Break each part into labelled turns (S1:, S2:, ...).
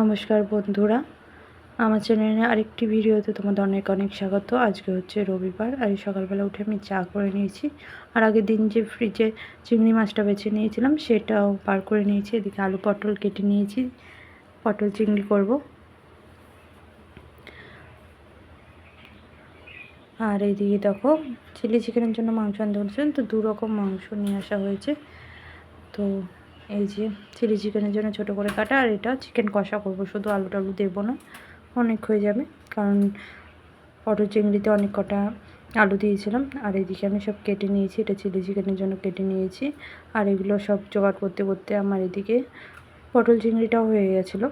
S1: নমস্কার বন্ধুরা। আমার চ্যানেলে আরেকটি ভিডিওতে তোমাদের অনেক অনেক স্বাগত। আজকে হচ্ছে রবিবার, আর সকালবেলা উঠে আমি চা করে নিয়েছি। আর আগের দিন যে ফ্রিজে চিংড়ি মাছটা বেছে নিয়েছিলাম, সেটাও পার করে নিয়েছি। এদিকে আলু পটল কেটে নিয়েছি। পটল চিংড়ি করব। আর এইদিকে দেখো, চিলি চিকেনের জন্য মাংস আনতে বলছেন তো দু রকম মাংস নিয়ে আসা হয়েছে। তো এই যে চিলি চিকেনের জন্য ছোট করে কাটা, আর এটা চিকেন কষা করব, শুধু আলু টালু দেবো না, অনেক হয়ে যাবে, কারণ পটল চিংড়িতে অনেক কটা আলু দিয়েছিলাম, আর এদিকে আমি সব কেটে নিয়েছি, এটা চিলি চিকেনের জন্য কেটে নিয়েছি, আর এগুলো সব জোগাড় করতে করতে আমার এদিকে পটল চিংড়িটাও হয়ে গেছিল।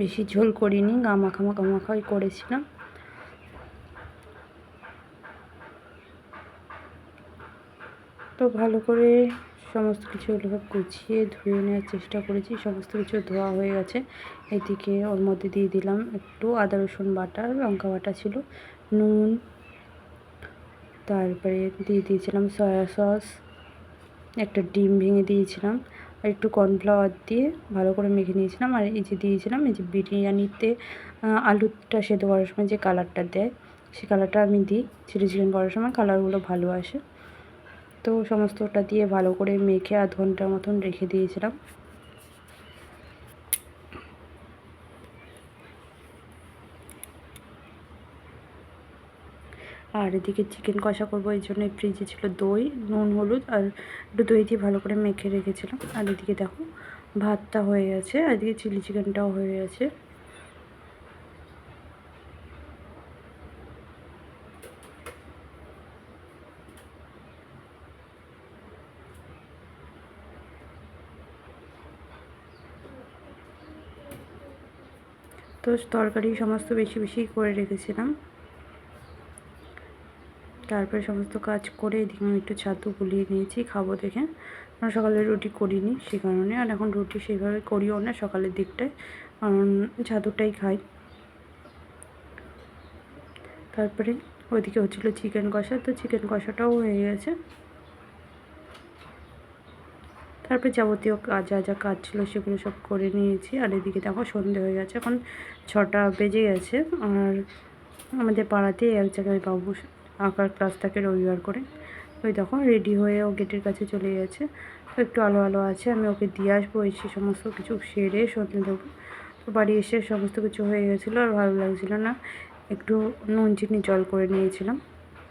S1: বেশি ঝোল করিনি গা মাখা করেছিলাম। তো ভালো করে সমস্ত কিছু ওইভাবে গুছিয়ে ধুয়ে নেওয়ার চেষ্টা করেছি, সমস্ত কিছু ধোয়া হয়ে গেছে। এদিকে ওর মধ্যে দিয়ে দিলাম একটু আদা, রসুন বাটা, লঙ্কা বাটা ছিল, নুন, তারপরে দিয়ে দিয়েছিলাম সয়া সস, একটা ডিম ভেঙে দিয়েছিলাম। আর একটু কর্নফ্লাওয়ার দিয়ে ভালো করে মেখে নিয়েছিলাম। আর এই যে দিয়েছিলাম, এই যে বিরিয়ানিতে আলুটা সেদ্ধ করার সময় যে কালারটা দেয়, সে কালারটা আমি দিই। চিলি চিকেন করার সময় কালারগুলো ভালো আসে। তো সমস্তটা দিয়ে ভালো করে মেখে আধ ঘণ্টার মতন রেখে দিয়েছিলাম। আর এদিকে চিকেন কষা করব, এই জন্য ফ্রিজে ছিল দই, নুন, হলুদ আর একটু দই দিয়ে ভালো করে মেখে রেখেছিলাম। আর এদিকে দেখো, ভাতটা হয়ে গেছে, আর এদিকে চিলি চিকেনটাও হয়ে গেছে। তো তরকারি সমস্ত বেশি বেশি করে রেখেছিলাম। তারপরে সমস্ত কাজ করে এদিকে আমি একটু ছাতু গুলিয়ে নিয়েছি, খাব দেখে। কারণ সকালে রুটি করিনি সে কারণে, আর এখন রুটি সেইভাবে করিও না সকালের দিকটায়, কারণ ছাতুটাই খাই। তারপরে ওইদিকে হচ্ছিল চিকেন কষা, তো চিকেন কষাটাও হয়ে গেছে। তারপরে যাবতীয় কাজ, যা যা কাজ ছিল সেগুলো সব করে নিয়েছি, আর এদিকে দেখো সন্ধে হয়ে গেছে, এখন ছটা বেজে গেছে, আর আমাদের পাড়াতেই এক জায়গায় বাবু আঁকার ক্লাস থাকে রবিবার করে। ওই তখন রেডি হয়ে ও গেটের কাছে চলে গেছে। তো একটু আলো আলো আছে, আমি ওকে দিয়ে আসব এসে সমস্ত কিছু সেরে সন্ধে দেবো। তো বাড়ি এসে সমস্ত কিছু হয়ে গেছিল আর ভালো লাগছিল না। একটু নুন চিনি জল করে নিয়েছিলাম।